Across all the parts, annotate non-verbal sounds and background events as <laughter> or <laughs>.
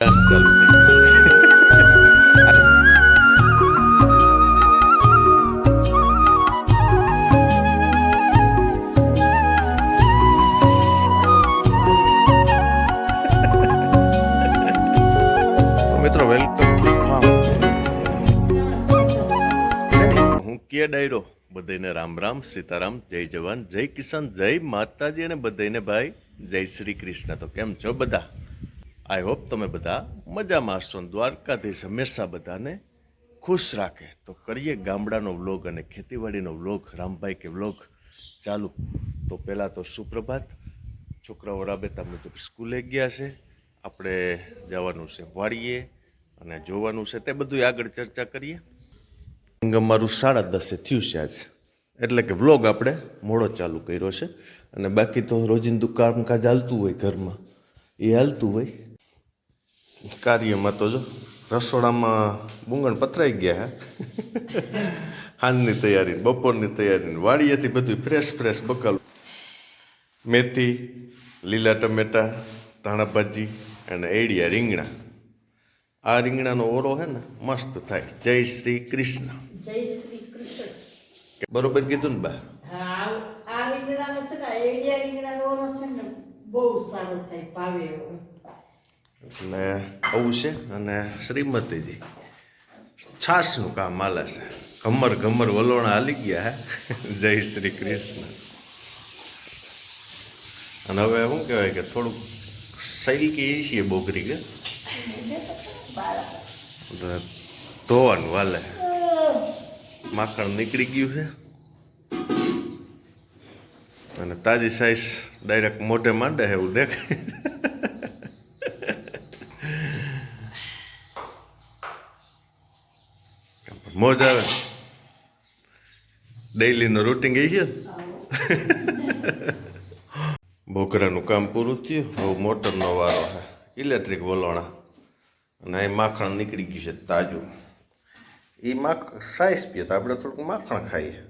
થઈ ગઈ છે તો મિત્રો વેલકમ હું કે ડાયરો? બધાને રામ રામ, સીતારામ, જય જવાન, જય કિસાન, જય માતાજી અને બધાને ભાઈ, જય શ્રી કૃષ્ણ. તો કેમ છો બધા? આઈ હોપ તમે બધા મજામાં હશો દ્વારકાધીશ હંમેશા બધાને ખુશ રાખે. તો કરીએ ગામડાનો વ્લોગ અને ખેતીવાડીનો વ્લોગ, રામભાઈ કે વ્લોગ ચાલુ. તો પહેલાં તો સુપ્રભાત. છોકરાઓ રાબેતા મુજબ સ્કૂલે ગયા છે. આપણે જવાનું છે વાળીએ અને જોવાનું છે તે બધું આગળ ચર્ચા કરીએ. સંગમ મારું સાડા દસે થયું છે આજ. એટલે કે વ્લોગ આપણે મોડો ચાલુ કર્યો છે. અને બાકી તો રોજિંદુ કામકાજ હાલતું હોય ઘરમાં. એ હાલતું હોય. કાર્યમાં તો જો રસોડામાં બુંગણ પથરાઈ ગયા હે. સાંજની તૈયારી બપોરની તૈયારી વાડીએથી બધું ફ્રેશ ફ્રેશ બકાલ. મેથી લીલા ટમેટા ધાણા ભાજી અને એડિયા રીંગણા. આ રીંગણાનો ઓરો હે ને મસ્ત થાય. જય શ્રી કૃષ્ણ. જય શ્રી કૃષ્ણ. બરોબર કીધું ને બા? આ રીંગણાનો છે ને એડિયા રીંગણાનો ઓરો છે ને બહુ સારો થાય એવો એટલે આવું છે અને શ્રીમતીજી. છાશનું કામ હાલે છે. ઘમર ઘમર વલોણા હાલી ગયા હે. જય શ્રી કૃષ્ણ. અને હવે શું કહેવાય કે થોડુંક સૈલ કે એ છીએ બોકરી કે ધોવાનું હાલે માખણ નીકળી ગયું છે. અને તાજી સાઈઝ ડાયરેક્ટ મોઢે માંડે એવું દેખાય. મોજ આવે. ડેઈલીનું રૂટિન ગઈ ગયો? બોકરાનું કામ પૂરું થયું. હવે મોટરનો વારો છે. ઇલેક્ટ્રિક વલોણા. અને એ માખણ નીકળી ગયું છે તાજું. એ માખ સાઈઝ પીએ તો આપણે થોડુંક માખણ ખાઈએ.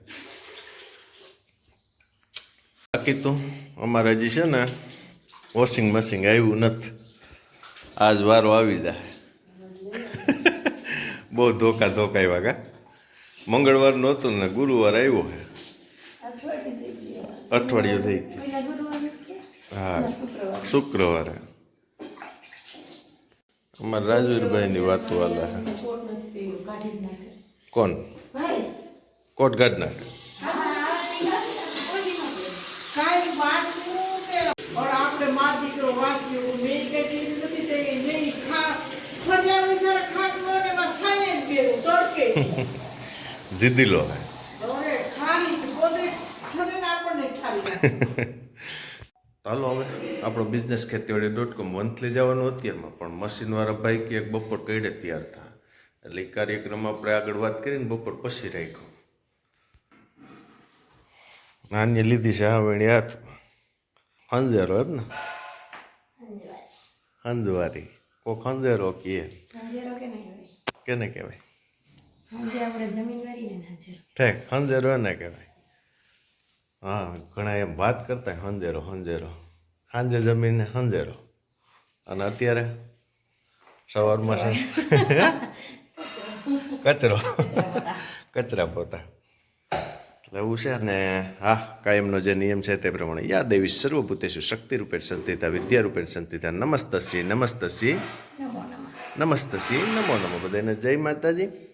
બાકી તો અમારે હજી છે ને વોશિંગ મશીન આવ્યું નથી. આજ વારો આવી જાય. બહુ ધોકા ધોકા આવ્યા કા? મંગળવાર નહોતું ને ગુરુવાર આવ્યો હે. અઠવાડિયું થઈ ગયું. હા. શુક્રવારે. અમારા રાજવીરભાઈની વાતો હાલે હે. કોણ? કોટ ગાઢ નાખે કાંઈ વાંચવું કે પણ આપણે મા દીકરો વાંચ્યું મેં કઈ કીધું નથી તે કે નહીં ખા ફર્યા વિચાર ખાટલો ને એમાં છાંયે જ બેરું લો. <laughs> ચાલો હવે આપણો બિઝનેસ ખેતીવાડી ડોટ કોમ મંથલી જવાનું અત્યારમાં. પણ મશીનવાળા ભાઈ કે એક બપોર કઈડે તૈયાર થા. એટલે કાર્યક્રમ આપણે આગળ વાત કરીને બપોર પછી રાખ્યો. નાની લીધી છે હા વેણી હાથ. હંજેરો એમ ને? હંજવારી. કોક હંજેરો કીએ કે નહીં કેને કહેવાય? આપણે જમીન હાજર. ઠેક હંજેરો એને કહેવાય. હા ઘણા એમ વાત કરતા હંજેરો હંજેરો. સાંજે જમીને હંજેરો. અને અત્યારે સવારમાં છે <laughs> કચરો. કચરા પોતા. એવું છે અને હા કાયમનો જે નિયમ છે તે પ્રમાણે યા દેવી સર્વભૂતેશુ શક્તિ રૂપે સંતિતા. વિદ્યા રૂપે સંતિતા નમસ્તસી નમસ્તસી નમસ્તસી નમો નમો. બધાને જય માતાજી.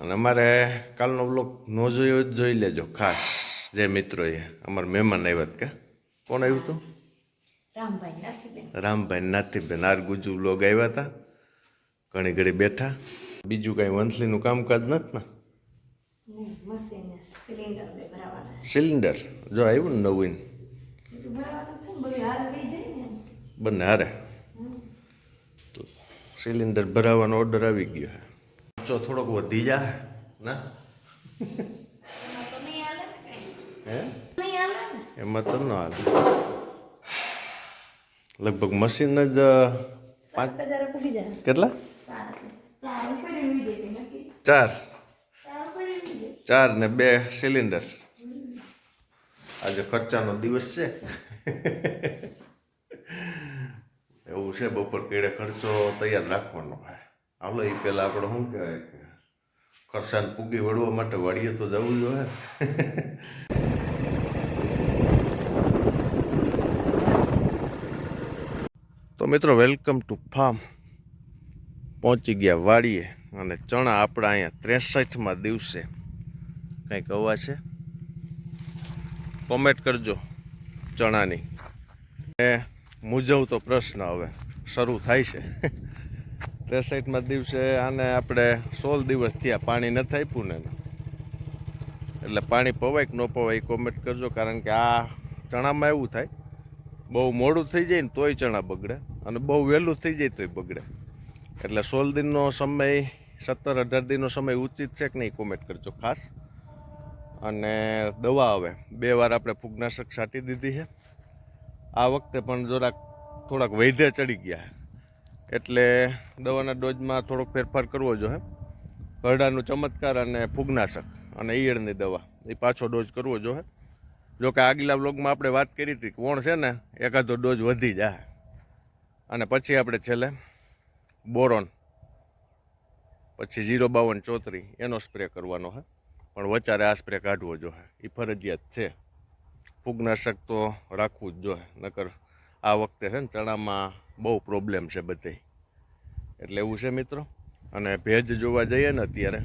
અને અમારે કાલનો બ્લોગ ન જોયો જોઈ લેજો ખાસ. જે મિત્રોએ અમારા મહેમાન આવ્યા હતા કે? કોણ આવ્યું હતું? રામભાઈ નથી નાથીબેન આર ગુજુ બ્લોગ આવ્યા હતા. ઘણી ઘડી બેઠા. બીજું કાંઈ મંથલીનું કામકાજ નથી ને? સિલિન્ડર જો આવ્યું ને નવીન બંને હારે? સિલિન્ડર ભરાવાનો ઓર્ડર આવી ગયો છે. જો થોડોક વધી જાય ના? એમાં તો ને કાંઈ? હે? નહીં હાલે લગભગ મશીન જ પાંચ કેટલા? ચાર ચાર ને બે સિલિન્ડર. આજે ખર્ચાનો દિવસ છે. એવું છે બપોર કેળે ખર્ચો તૈયાર રાખવાનો હોય હાલો એ પહેલાં આપણે શું કહેવાય કે કરસાન પૂગી વળવા માટે વાડીએ તો જવું જોઈએ તો મિત્રો વેલકમ ટુ ફાર્મ પહોંચી ગયા વાડીએ અને ચણા આપણા અહીંયા ત્રેસઠમાં દિવસે. કંઈક અવાજ છે? કોમેન્ટ કરજો ચણાની. એ મૂંઝવતો પ્રશ્ન હવે શરૂ થાય છે. ત્રેસઠમાં દિવસે આને આપણે સોળ દિવસ થયા, પાણી નથી આપ્યું ને એટલે પાણી પવાય કે ન પવાય એ કોમેન્ટ કરજો, કારણ કે આ ચણામાં એવું થાય, બહુ મોડું થઈ જાય ને તોય ચણા બગડે, અને બહુ વહેલું થઈ જાય તોય બગડે. એટલે સોળ દિનનો સમય, સત્તર અઢાર દિનનો સમય ઉચિત છે કે નહીં કોમેન્ટ કરજો ખાસ. અને દવા હવે, બે વાર આપણે ફૂગનાશક છાંટી દીધી છે. આ વખતે પણ જરાક થોડાક વૈધે ચડી ગયા એટલે દવાના ડોઝમાં થોડોક ફેરફાર કરવો જોઈએ. ઘરડાનું ચમત્કાર અને ફૂગનાશક અને ઈયળની દવા, એ પાછો ડોઝ કરવો જોઈએ. જો કે આગલા બ્લોગમાં આપણે વાત કરી હતી કે વણ છે ને, એકાદો ડોઝ વધી જાય. અને પછી આપણે છેલ્લે બોરોન, પછી જીરો બાવન ચોત્રી, એનો સ્પ્રે કરવાનો છે. પણ વચારે આ સ્પ્રે કાઢવો જોઈએ. એ ફરજિયાત છે. ફૂગનાશક તો રાખવું જ જોઈએ, નકર આ વખતે છે ને ચણામાં બહુ પ્રોબ્લેમ છે બધે એટલે એવું છે મિત્રો. અને ભેજ જોવા જઈએ ને અત્યારે.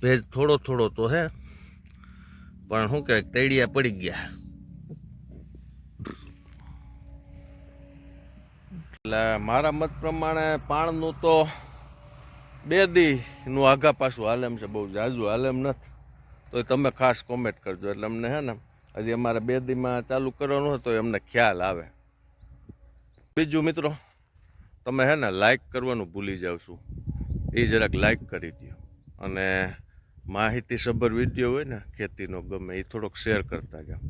ભેજ થોડો થોડો તો હે, પણ શું કહેવાય, તૈડિયા પડી ગયા. એટલે મારા મત પ્રમાણે પાણનું તો બે દીનું આગા પાછું હાલેમ છે, બહુ જાજુ હાલેમ નથી. તો તમે ખાસ કોમેન્ટ કરજો. એટલે અમને હે ને હજી અમારે બે દીમાં ચાલુ કરવાનું હોય તો એમને ખ્યાલ આવે. બીજું મિત્રો, તમે હે ને લાઈક કરવાનું ભૂલી જાવ છું. એ જરાક લાઈક કરી દો અને માહિતીસભર વીડિયો હોય ને, ખેતીનો ગમે એ થોડોક શેર કરતા જાઓ.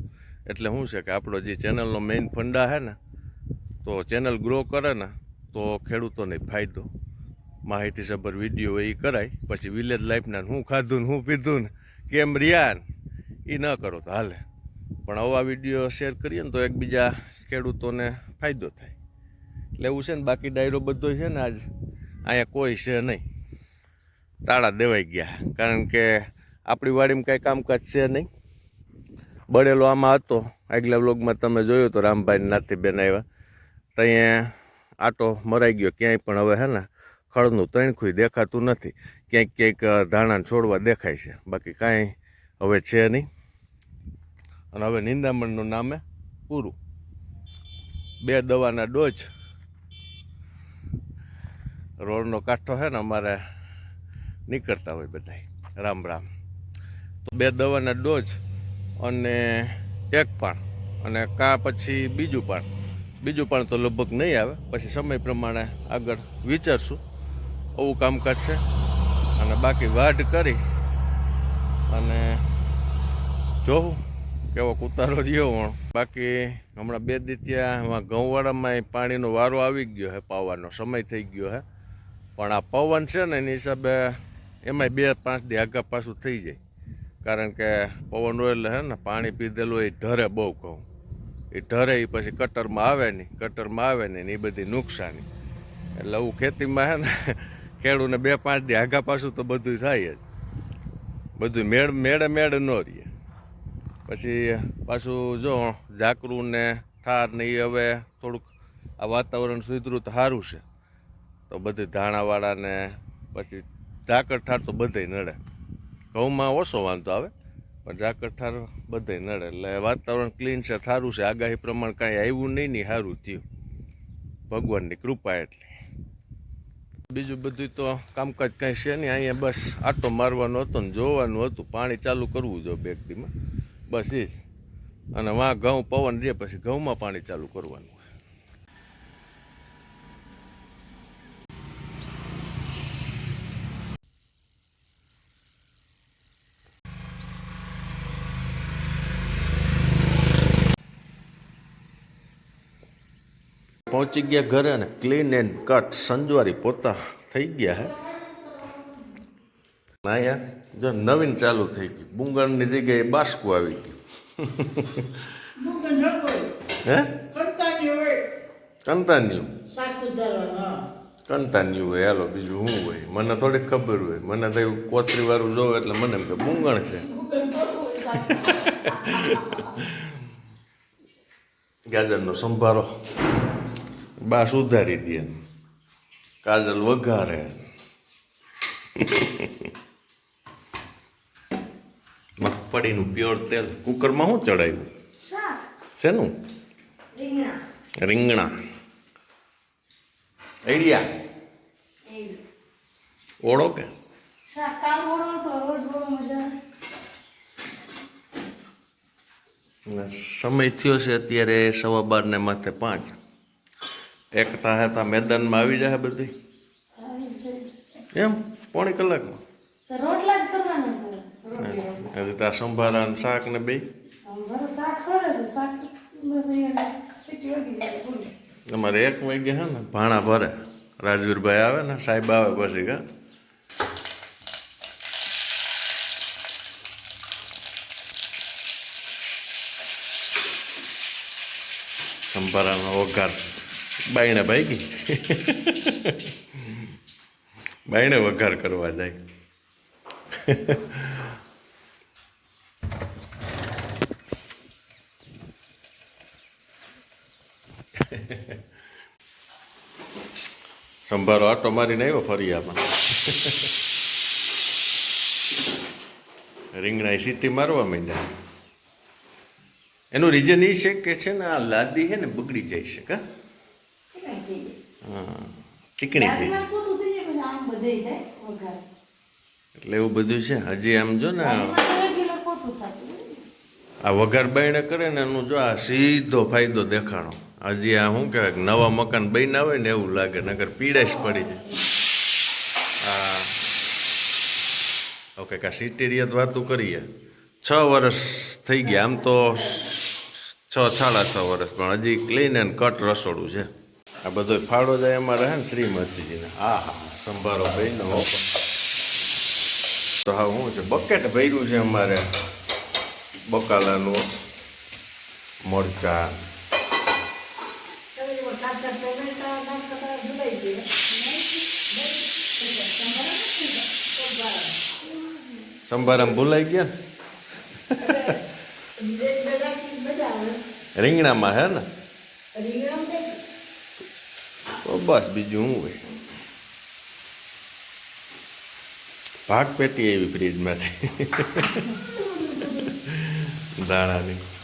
એટલે શું છે કે આપણો જે ચેનલનો મેઇન ફંડા છે ને, તો ચેનલ ગ્રો કરે ને, તો ખેડૂતોને ફાયદો. માહિતીસભર વીડિયો એ કરાય. પછી વિલેજ લાઈફના શું ખાધું ને શું પીધું ને, કેમ રહ્યા ને એ ન કરો તો હાલે. પણ આવા વીડિયો શેર કરીએ ને તો એકબીજા ખેડૂતોને ફાયદો થાય. એટલે એવું છે ને, બાકી ડાયરો બધો છે ને આજ અહીંયા કોઈ છે નહીં. તાળા દેવાઈ ગયા. કારણ કે આપણી વાડીમાં કાંઈ કામકાજ છે નહીં. બળેલો આમાં હતો. આગલા વ્લોગમાં તમે જોયો તો રામભાઈ નાતીબેન આવ્યા. ત્યાં આટો મરાઈ ગયો. ક્યાંય પણ હવે હે ને, ખળનું તણખું દેખાતું નથી. ક્યાંક ક્યાંક ધાણા છોડવા દેખાય છે. બાકી કાંઈ હવે છે નહીં. અને હવે નિંદામણનું નામે પૂરું. બે દવાના ડોઝ. રોડનો કાંઠો છે ને અમારે નીકળતા હોય બધા રામ રામ. તો બે દવાના ડોઝ અને એક પાણ. અને કા પછી બીજું પાણ. બીજું પાણ તો લગભગ નહીં આવે. પછી સમય પ્રમાણે આગળ વિચારશું. આવું કામકાજ છે. અને બાકી વાઢ કરી અને જોવું. કેવો ઉતારો રહ્યો વણ બાકી હમણાં બે દી ત્યાં ઘઉંવાળામાં પાણીનો વારો આવી ગયો હે, પાવાનો સમય થઈ ગયો હે. પણ આ પવન છે ને, એની હિસાબે એમાંય બે પાંચ દી આગા પાછું થઈ જાય. કારણ કે પવન હોય એટલે હે ને, પાણી પીધેલું એ ઢરે બહુ ઘઉં. એ ઢરે એ પછી કટરમાં આવે નહીં, કટરમાં આવે નહીં એ બધી નુકસાની. એટલે હું ખેતીમાં હે ને, ખેડૂને બે પાંચ દી આગા પાછું તો બધું થાય જ. બધું મેળ, મેળે મેળે ન રહીએ પછી પાછું જો ઝાકરું ને ઠાર ને એ હવે થોડુંક આ વાતાવરણ સુધરું સારું છે. તો બધી ધાણાવાળાને પછી ઝાકર ઠાર તો બધે નડે. ઘઉંમાં ઓછો વાંધો આવે, પણ ઝાકર ઠાર બધે નડે. એટલે વાતાવરણ ક્લીન છે, સારું છે. આગાહી પ્રમાણે કાંઈ આવ્યું નહીં ને સારું થયું. ભગવાનની કૃપા એટલી. બીજું બધું તો કામકાજ કાંઈ છે નહીં. અહીંયા બસ આટો મારવાનો હતો ને જોવાનું હતું. પાણી ચાલુ કરવું જોઈએ બેગડીમાં બસ એ જ. અને વાં ઘઉં પવન રહે પછી ઘઉંમાં પાણી ચાલુ કરવાનું. પહોંચી ગયા ઘરે અને ક્લીન એન્ડ કટ સંજવારી પોતા થઈ ગયા હે. અહીંયા જો નવીન ચાલુ થઈ ગયું બુંગણની જગ્યાએ બાસકું આવી ગયું. હે? કંતાન્યુ કંતાન્યુ હોય. હાલો બીજું શું હોય? મને થોડીક ખબર હોય. મને તો એવું કોતરી વાળું જોવે એટલે મને એમ કે બુંગણ છે. ગાજરનો સંભારો. બા સુધારી દે કાજલ વઘારે. મગફળીનું પ્યોર તેલ કુકરમાં શું ચડાવ્યું? શેનું? રીંગણા. એડિયા ઓળો કે? સમય થયો છે અત્યારે સવા બાર ને માથે પાંચ. એકતા હતા મેદાનમાં આવી જાય બધી? એમ? પોણી કલાકમાં? રોટલા જ કરવાના છે. હજી ત્યાં સંભારા ને શાક ને બે તમારે એક વાગે હે ને ભાણા ભરે રાજવીરભાઈ આવે ને સાહેબ આવે પછી કા સંભારાનો વઘાર બાયણે ભાઈ બાયણે વઘાર કરવા જાય <laughs> સંભારો આટો મારીને આવ્યો ફરિયામાં રીંગણા સીટી મારવા માંડ્યા. એનું રીઝન એ છે કે છે ને આ લાદી છે ને બગડી જાય છે કા? હા ચીકણી થઈ આમ એટલે એવું બધું છે? હજી આમ જો ને. આ વઘાર બાયણે કરે ને એનું જો આ સીધો ફાયદો દેખાણો. હજી આ શું કહેવાય નવા મકાન બન્યા હોય ને એવું લાગે નગર પીડાશ પડી જાય. આ ઓકે કા સિટીરિયત વાતું કરીએ. છ વર્ષ થઈ ગયા, આમ તો છ, સાડા છ વર્ષ પણ હજી ક્લીન એન્ડ કટ રસોડું છે. આ બધો ફાળો જાય એમાં રહે ને શ્રીમતીજીને હા હા, સંભારો ભાઈનો તો હા શું છે બકેટ ભર્યું છે અમારે. બકાલાનું, મરચા તમે એવો કાચા ટમેટા નાખતા ભૂલાઈ ગયા સંભારામાં ભૂલાઈ ગયા? રીંગણામાં હે ને? બસ બીજું હું હોય. ભાગ પેટી એવી ફ્રીજમાંથી <laughs> દાણાની.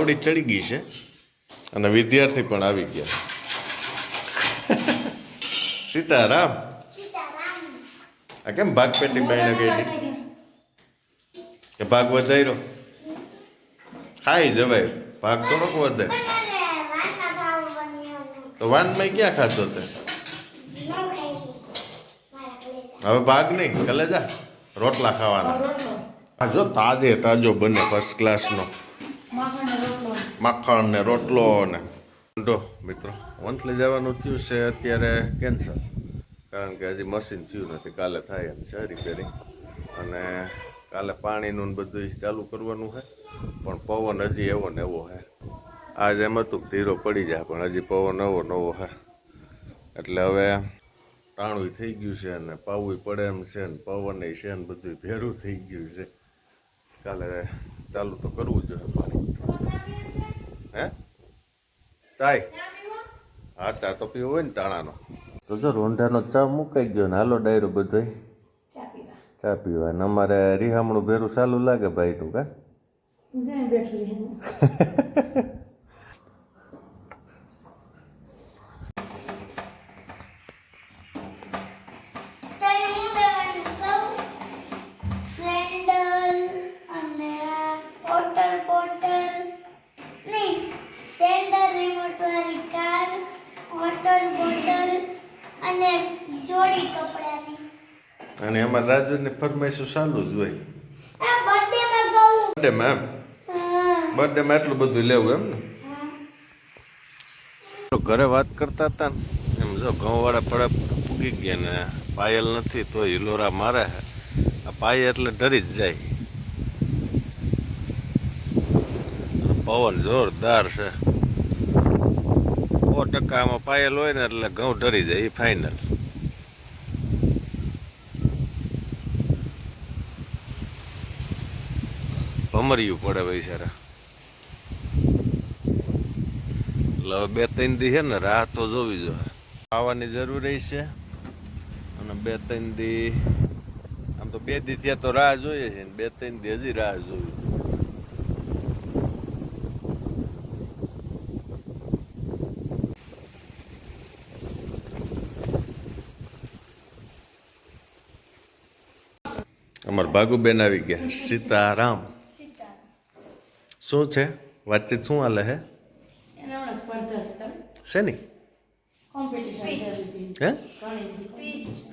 આવડી ચડી ગઈ છે. અને વિદ્યાર્થી પણ આવી ગયા. સીતારામ. આ કેમ ભાગ પેટી બાઈને કહી કે ભાગ વધાર્યો? ખાઈ જવાય. ભાગ થોડોક વધે. તો વાનમાં ક્યાં ખાતો તે? હવે ભાગ નહીં કલેજા રોટલા ખાવાના. આ જો તાજે તાજો બને ફર્સ્ટ ક્લાસનો માખણ ને રોટલો ને તો મિત્રો. વંથલી જવાનું થયું છે અત્યારે કેન્સર કારણ કે હજી મશીન થયું નથી. કાલે થાય એમ છે રિપેરિંગ. અને કાલે પાણીનું બધું ચાલુ કરવાનું છે. પણ પવન હજી એવો ને એવો છે. આજ એમ હતું ધીરો પડી જાય, પણ હજી પવન એવો નવો છે. એટલે હવે ટાણું થઈ ગયું છે ને પાવું પડે એમ છે ને પવન છે ને બધું ભેરું થઈ ગયું છે. કાલે ચાલુ તો કરવું જોઈએ હે? ચાય? હા ચા તો પીવો હોય ને ટાણાનો. તો જો રોંઢાનો ચા મુકાઈ ગયો ને હાલો ડાયરો બધો ચા પીવા. ને અમારે રિહામણું ભેરું ચાલુ લાગે ભાઈનું કા? બેઠું <laughs> એમાં રાજુની ફરમાઈશું ચાલુ જ હોય આ બર્થડે માં એમ હા બર્થડેમાં એટલું બધું લેવું એમ ને ઘરે વાત કરતા હતા ને એમ જો ઘઉંવાળા પડે પૂગી ગયા ને પાયલ નથી તો હિલોરા મારે આ પાય એટલે ડરી જ જાય પવન જોરદાર છે સો ટકા આમાં પાયલ હોય ને એટલે ઘઉં ડરી જાય એ ફાઇનલ ભમર્યું પડે બિચારા એટલે હવે બે ત્રણ દી છે ને રાહ તો જોવી જોઈએ. આવવાની જરૂરી છે. અને બે ત્રણ દી, આમ તો બે દી ત્યાં તો રાહ જોઈએ છે બે ત્રણ દી હજી રાહ જોવી. અમાર ભાગુબેન આવી ગયા. સીતારામ. શું છે? વાતચીત શું હાલે છે? શેની. હે?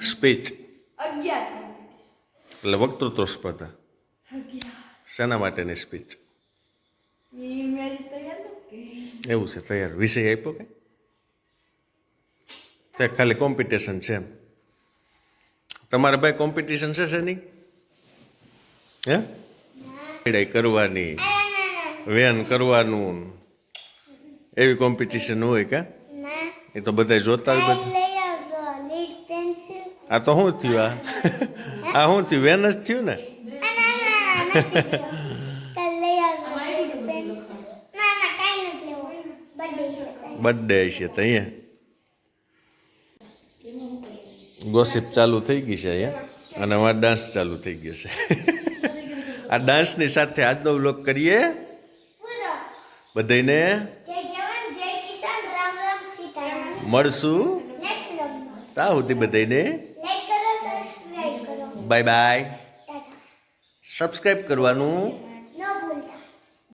સ્પીચ એટલે વક્તૃત્વ સ્પર્ધા. શેના માટેની સ્પીચ એવું છે તૈયાર. વિષય આપ્યો કે? તે ખાલી કોમ્પિટિશન છે એમ. તમારે ભાઈ કોમ્પિટિશન છે શેની? હે? કરવાની. વેન કરવાનું એવી કોમ્પિટિશન હોય કે? એ તો બધા જોતા હોય બધા આ તો શું થયું આ? આ શું થયું? વેન જ થયું ને? બર્થડે છે તો અહીંયા. ગોસિપ ચાલુ થઈ ગઈ છે અહીંયા. અને અમારે ડાન્સ ચાલુ થઈ ગયો છે. <laughs> આ ડાન્સની સાથે આજનો વ્લોગ કરીએ. બધાને મળશું. ત્યાં સુધી બધાને બાય બાય સબસ્ક્રાઈબ કરવાનું